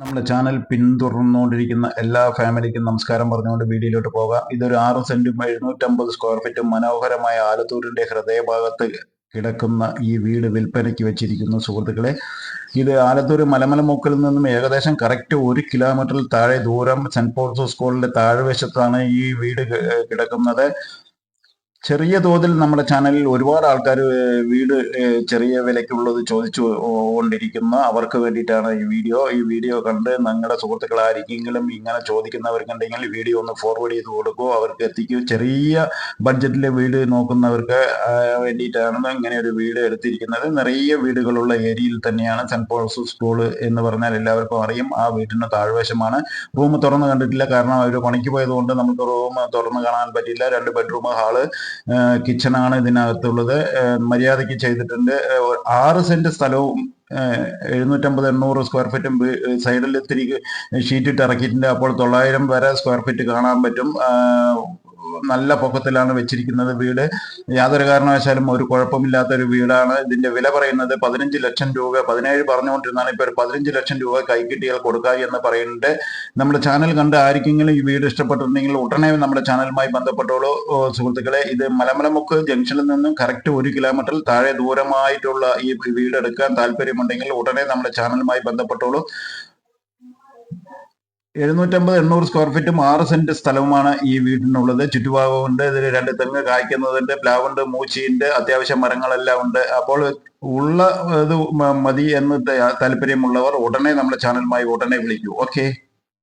നമ്മുടെ ചാനൽ പിന്തുടർന്നുകൊണ്ടിരിക്കുന്ന എല്ലാ ഫാമിലിക്കും നമസ്കാരം പറഞ്ഞുകൊണ്ട് വീഡിയോയിലോട്ട് പോകാം. ഇതൊരു ആറ് സെന്റും എഴുന്നൂറ്റമ്പത് സ്ക്വയർ ഫീറ്റും മനോഹരമായ ആലത്തൂരിന്റെ ഹൃദയഭാഗത്ത് കിടക്കുന്ന ഈ വീട് വിൽപ്പനയ്ക്ക് വെച്ചിരിക്കുന്നു സുഹൃത്തുക്കളെ. ഇത് ആലത്തൂർ മലമലമുക്കിൽ നിന്നും ഏകദേശം കറക്റ്റ് ഒരു കിലോമീറ്ററിൽ താഴെ ദൂരം സെന്റ് പോൾസ് സ്കൂളിന്റെ താഴ്വശത്താണ് ഈ വീട് കിടക്കുന്നത്. ചെറിയ തോതിൽ നമ്മുടെ ചാനലിൽ ഒരുപാട് ആൾക്കാർ വീട് ചെറിയ വിലയ്ക്കുള്ളത് ചോദിച്ചു കൊണ്ടിരിക്കുന്ന. അവർക്ക് വേണ്ടിയിട്ടാണ് ഈ വീഡിയോ. ഈ വീഡിയോ കണ്ട് നിങ്ങളുടെ സുഹൃത്തുക്കൾ ആരെങ്കിലും ഇങ്ങനെ ചോദിക്കുന്നവർക്കുണ്ടെങ്കിൽ വീഡിയോ ഒന്ന് ഫോർവേഡ് ചെയ്ത് കൊടുക്കുക അവർക്ക് എത്തിക്കൂ. ചെറിയ ബഡ്ജറ്റിലെ വീട് നോക്കുന്നവർക്ക് വേണ്ടിയിട്ടാണ് ഇങ്ങനെ ഒരു വീട് എടുത്തിരിക്കുന്നത്. നിറയെ വീടുകളുള്ള ഏരിയയിൽ തന്നെയാണ് സെന്റ് പോൾസ് സ്കൂൾ എന്ന് പറഞ്ഞാൽ എല്ലാവർക്കും അറിയും. ആ വീടിന് താഴ്വശമാണ്. റൂം തുറന്ന് കണ്ടിട്ടില്ല. കാരണം അവർ പണിക്ക് പോയതുകൊണ്ട് നമുക്ക് റൂം തുറന്ന് കാണാൻ പറ്റില്ല. രണ്ട് ബെഡ്റൂം ഹാൾ കിച്ചണാണ് ഇതിനകത്തുള്ളത്. മര്യാദയ്ക്ക് ചെയ്തിട്ടുണ്ട്. ആറ് സെന്റ് സ്ഥലവും എഴുന്നൂറ്റമ്പത് എണ്ണൂറ് സ്ക്വയർ ഫീറ്റും സൈഡിൽ ഇത്തിരി ഷീറ്റ് ഇട്ട് ഇറക്കിയിട്ടുണ്ട്. അപ്പോൾ തൊള്ളായിരം വരെ സ്ക്വയർ ഫീറ്റ് കാണാൻ പറ്റും. നല്ല പൊക്കത്തിലാണ് വെച്ചിരിക്കുന്നത് വീട്. യാതൊരു കാരണവശാലും ഒരു കുഴപ്പമില്ലാത്ത ഒരു വീടാണ്. ഇതിന്റെ വില പറയുന്നത് പതിനഞ്ച് ലക്ഷം രൂപ. പതിനേഴ് പറഞ്ഞുകൊണ്ടിരുന്നാണ് ഇപ്പൊ ഒരു പതിനഞ്ച് ലക്ഷം രൂപ കൈക്കിട്ടിയാൽ കൊടുക്കുക എന്ന് പറയുന്നുണ്ട്. നമ്മുടെ ചാനൽ കണ്ട് ആർക്കെങ്കിലും ഈ വീട് ഇഷ്ടപ്പെട്ടിരുന്നെങ്കിൽ ഉടനെ നമ്മുടെ ചാനലുമായി ബന്ധപ്പെട്ടോളൂ. സുഹൃത്തുക്കളെ ഇത് മലമലമുക്ക് ജംഗ്ഷനിൽ നിന്നും കറക്റ്റ് ഒരു കിലോമീറ്ററിൽ താഴെ ദൂരമായിട്ടുള്ള ഈ വീട് എടുക്കാൻ താല്പര്യമുണ്ടെങ്കിൽ ഉടനെ നമ്മുടെ ചാനലുമായി ബന്ധപ്പെട്ടോളൂ. എഴുന്നൂറ്റമ്പത് എണ്ണൂറ് സ്ക്വയർ ഫീറ്റും ആറ് സെന്റ് സ്ഥലവുമാണ് ഈ വീടിനുള്ളത്. ചുറ്റുഭാഗമുണ്ട്. ഇതിൽ രണ്ട് തെങ്ങ് കായ്ക്കുന്നതുണ്ട്. പ്ലാവുണ്ട് മൂച്ചിയുണ്ട് അത്യാവശ്യം മരങ്ങളെല്ലാം ഉണ്ട്. അപ്പോൾ ഉള്ള ഇത് മതി എന്ന് താല്പര്യമുള്ളവർ ഉടനെ നമ്മുടെ ചാനലുമായി ഉടനെ വിളിക്കൂ. ഓക്കെ